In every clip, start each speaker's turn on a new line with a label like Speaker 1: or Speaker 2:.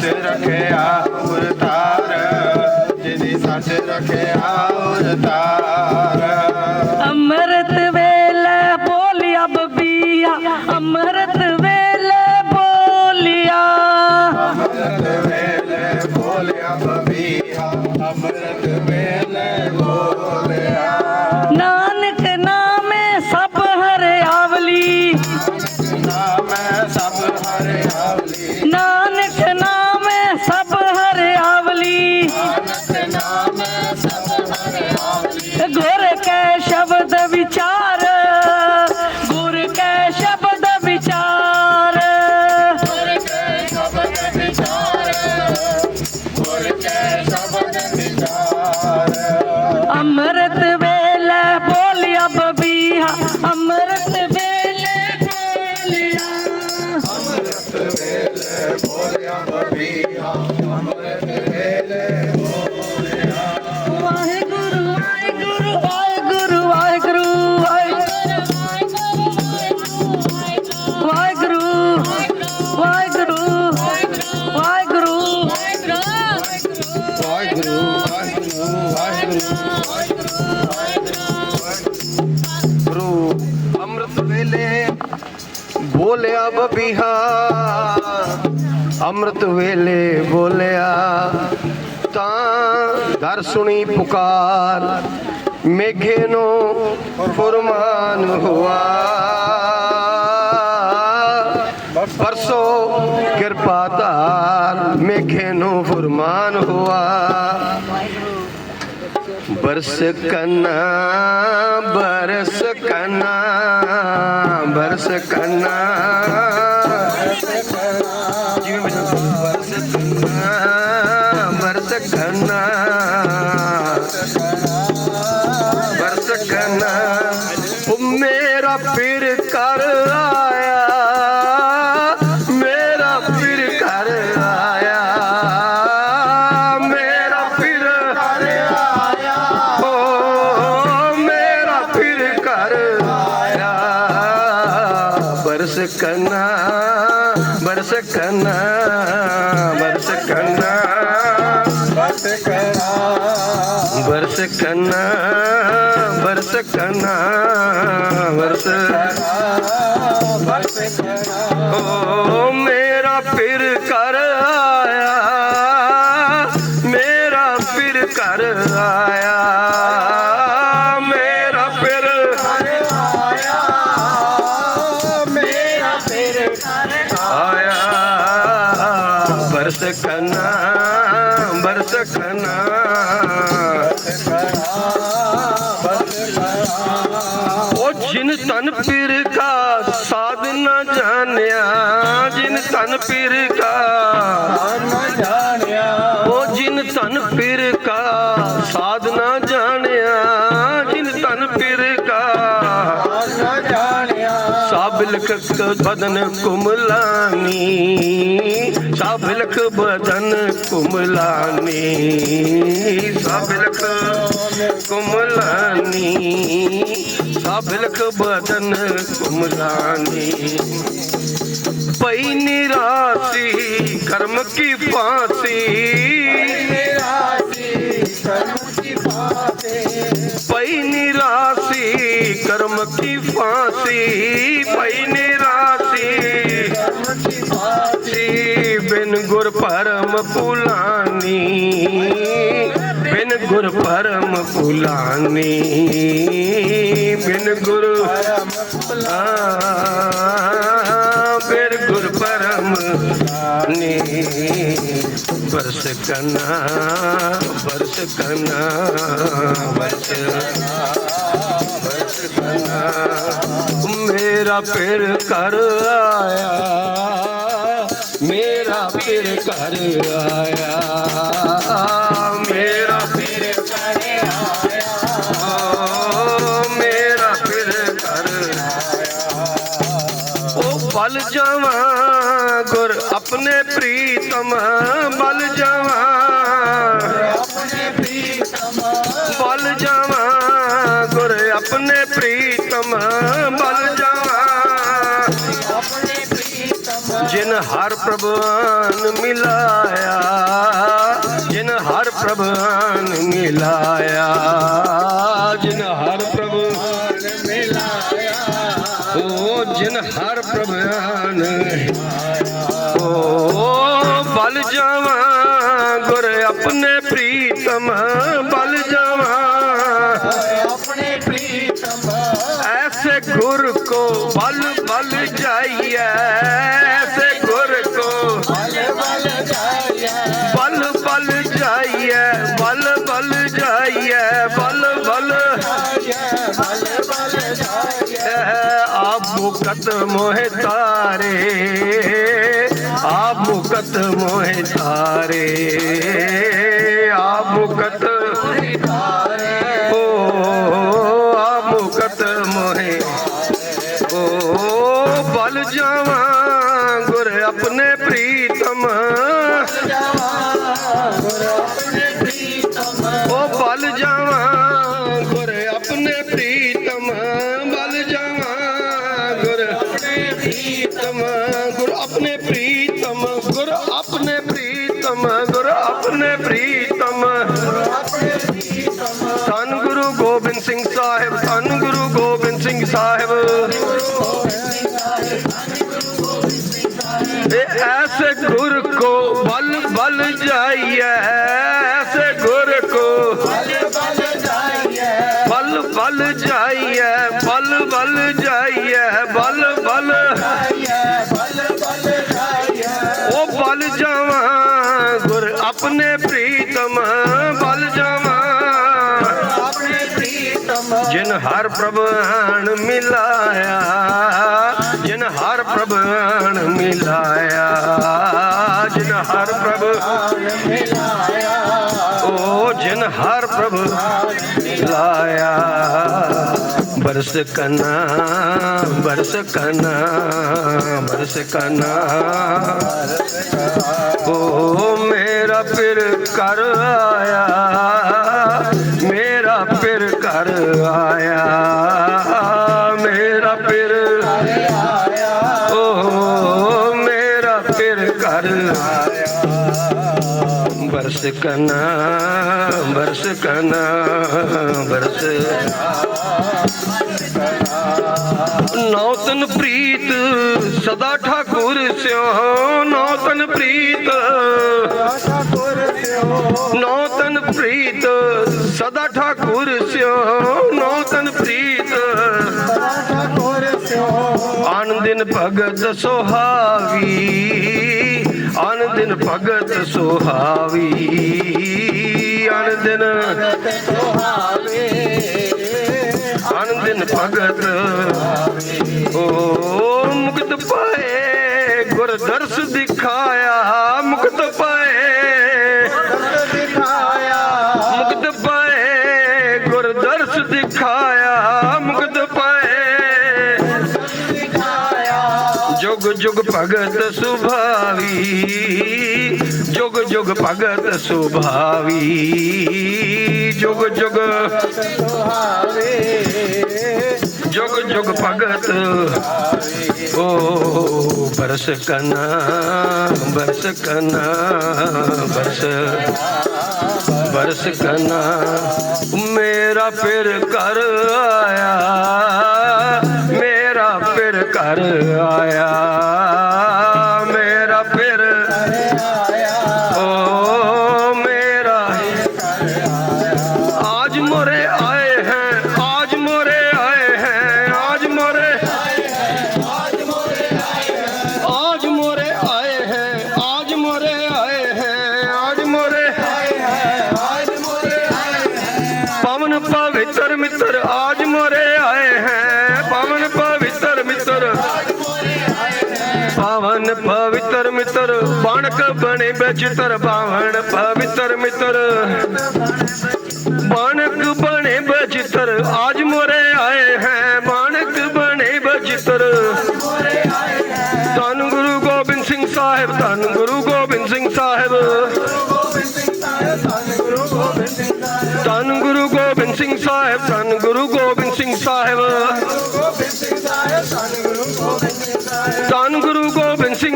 Speaker 1: ਸੱਚ ਰਖਿਆ ਉਰਤਾਰ ਜਿਨੀ ਸੱਚ ਰਖਿਆ ਉਰਤਾਰ ਅੰਮ੍ਰਿਤ ਬੋਲਿਆ ਬਬੀਹਾ ਅੰਮ੍ਰਿਤ ਵੇਲੇ ਬੋਲਿਆ
Speaker 2: ਤਾਂ ਦਰ ਸੁਣੀ ਪੁਕਾਰ, ਮੇਘੇ ਨੂੰ ਫੁਰਮਾਨ ਹੋਆ। ਪਰਸੋ ਕਿਰਪਾ ਧਾਰ, ਮੇਘੇ ਨੂੰ ਫੁਰਮਾਨ ਹੋਆ। ਬਰਸ ਕਨਾ ਬਰਸ ਕਨਾ ਬਰਸ ਕਨਾ। ਜਿਵੇਂ ਮੈਨੂੰ ਬਰਸ ਕਨਾ ਬਰਸ ਕਨਾ। सकना बरस करना बरस करना बरस करना बरस करना बरस करना बरस ओ मेरा फिर कर आया मेरा फिर कर आया ਜਿਨ ਤਨ ਪੀਰ ਕਾ ਨਾ ਜਾਣਿਆ ਉਹ ਜਿਨ ਤਨ ਪੀਰ ਕਾ ਸਾਧ ਜਾਣਿਆ, ਜਿਨ ਤਨ ਪੀਰ ਕਾ ਨਾ ਜਾਣਿਆ ਸਭ ਬਦਨ ਕੁਮਲਾਨੀ, ਸਭ ਬਦਨ ਕੁਮਲਾਨੀ, ਸਭ ਲਖ ਕੁਮਲਾਨੀ, ਸਭ ਬਦਨ ਕੁਮਲਾਨੀ। ਪਈ ਨਿਰਾਸੀ, ਕਰਮ ਕੀ ਫਾਂਸੀ। ਪਈ ਨਿਰਾਸੀ, ਕਰਮ ਕੀ ਫਾਂਸੀ। ਪਈ ਨਿਰਾਸੀ ਜੀ ਬਿਨ ਗੁਰ ਪਰਮ ਪੁਲਾਨੀ। ਬਿਨ ਗੁਰ ਪਰਮ ਪੁਲਾਨੀ, ਬਿਨ ਗੁਰ ਆ ਬਿਨ ਬਰਸ ਕਰਨਾ ਬਰਸ ਕਰਨਾ ਬਰਸ ਬਰਸ ਕਰਨਾ ਮੇਰਾ ਪੇੜ ਕਰ ਆਇਆ, ਮੇਰਾ ਪੇੜ ਕਰ ਆਇਆ। ਮੇਰਾ ਪੇੜ ਕਰ ਆਇਆ, ਮੇਰਾ ਪੇੜ ਕਰ ਆਇਆ। ਉਹ ਬਲ ਜਾਵਾਂ ਆਪਣੇ ਪ੍ਰੀਤਮ ਬਲ ਜਾਵਾਂ। ਆਪਣੇ ਪ੍ਰੀਤਮ ਬਲ ਜਾਵਾਂ, ਗੁਰ ਆਪਣੇ ਪ੍ਰੀਤਮ ਬਲ ਜਾਵਾਂ। ਆਪਣੇ ਪ੍ਰੀਤਮ ਜਿਨ ਹਰ ਪ੍ਰਭਾਨ ਮਿਲਾਇਆ, ਜਿਨ ਹਰ ਪ੍ਰਭਾਨ ਮਿਲਾਇਆ, ਜਿਨ ਹਰ ਬਲ ਜਾਵਾਂ, ਗੁਰ ਆਪਣੇ ਪ੍ਰੀਤਮ, ਬਲ ਜਾਵਾਂ। ਆਪਣੇ ਪ੍ਰੀਤਮ ਐਸੇ ਗੁਰ ਕੋ ਬਲ ਬਲ ਜਾਈਏ ਐਸੇ ਗੁਰ ਕੋ ਬਲ ਬਲ ਜਾਈਏ ਬਲ ਬਲ ਜਾਈਏ ਬਲ ਬਲ। ਜਾਈਏ ਬਲ ਬਲ ਬਲ ਬਲ ਜਾਈਏ ਆਪ ਮੁਕਤ ਮੋਹ ਤਾਰੇ। ਮੁਕਤ ਮੋਹਿ ਸਾਰੇ। ਆ ਮੁਕਤ ਬਲ ਜਾਈਏ ਐਸੇ ਗੁਰ ਕੋ। ਬਲ ਬਲ ਜਾਈਏ ਬਲ ਬਲ ਜਾਈਏ ਬਲ ਬਲ ਉਹ ਬਲ ਜਾਵਾਂ ਗੁਰ ਆਪਣੇ ਪ੍ਰੀਤਮ ਬਲ ਜਾਵਾਂ। ਜਿਨ ਹਰ ਪ੍ਰਭਾਨ ਮਿਲਾਇਆ, ਜਿਨ ਹਰ ਪ੍ਰਭਾਨ ਮਿਲਾਇਆ। ਹਰ ਪ੍ਰਭ। ਓ ਜਿਨ ਹਰ ਪ੍ਰਭ ਲਾਇਆ। ਬਰਸ ਕਨਾ ਬਰਸ ਕਨਾ ਬਰਸ ਕਨਾ। ਓ ਮੇਰਾ ਪਿਰ ਕਰ ਆਇਆ। ਬਰਸ ਕਨਾ ਬਰਸ ਕਨਾ ਬਰਸ। ਨੌਤਨ ਪ੍ਰੀਤ, ਸਦਾ ਠਾਕੁਰ ਸਿਓ, ਨੌਤਨ ਪ੍ਰੀਤ। ਨੌਤਨ ਪ੍ਰੀਤ, ਸਦਾ ਠਾਕੁਰ ਸਿਓ, ਨੌਤਨ ਪ੍ਰੀਤ। ਆਨੰਦਿਨ ਭਗਤ ਸੁਹਾਵੀ ਆਨੰਦਿਨ ਭਗਤ ਸੁਹਾਵੀ ਆਨੰਦਿਨ ਆਨੰਦਿਨ ਭਗਤ ਓ ਜੁਗ ਜੁਗ ਭਗਤ ਸੁਭਾਵੀ, ਜੁਗ ਜੁਗ ਭਗਤ ਸੁਭਾਵੀ, ਜੁਗ ਜੁਗ ਜੁਗ ਜੁਗ ਭਗਤ, ਓ ਬਰਸ ਕਨਾ ਬਰਸ ਕਨਾ, ਬਰਸ ਬਰਸ ਕਨਾ, ਮੇਰਾ ਫਿਰ ਕਰ ਆਇਆ। ਫਿਰ ਕਰ ਆਇਆ। ਪਾਵਨ ਪਵਿੱਤਰ ਮਿੱਤਰ, ਬਾਣਕ ਬਣੇ ਬਚਿੱਤਰ ਪਾਵਨ ਪਵਿੱਤਰ ਮਿੱਤਰ। ਬਾਣਕ ਬਣੇ ਬਚਿੱਤਰ ਆਜ ਮੋਰੇ ਆਏ ਹੈ, ਬਾਣਕ ਬਣੇ ਬਚਿੱਤਰ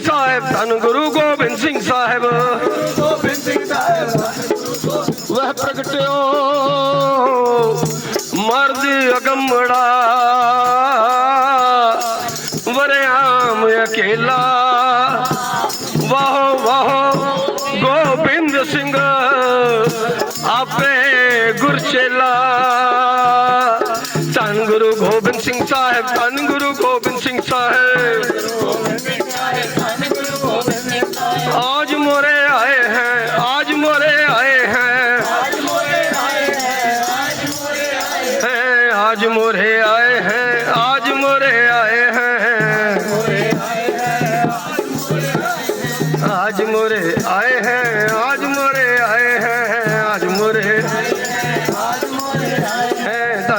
Speaker 2: ਸਾਹਿਬ, ਧੰਨ ਗੁਰੂ ਗੋਬਿੰਦ ਸਿੰਘ ਸਾਹਿਬ। ਵਹ ਪ੍ਰਗਟਿਓ, ਮਰਦ ਅਗੰਮੜਾ, ਵਰਿਆਮ ਅਕੇਲਾ। ਵਾਹੋ ਵਾਹੋ, ਗੋਬਿੰਦ ਸਿੰਘ, ਆਪੇ ਗੁਰਚੇਲਾ। ਧੰਨ ਗੁਰੂ ਗੋਬਿੰਦ ਸਿੰਘ ਸਾਹਿਬ, ਧੰਨ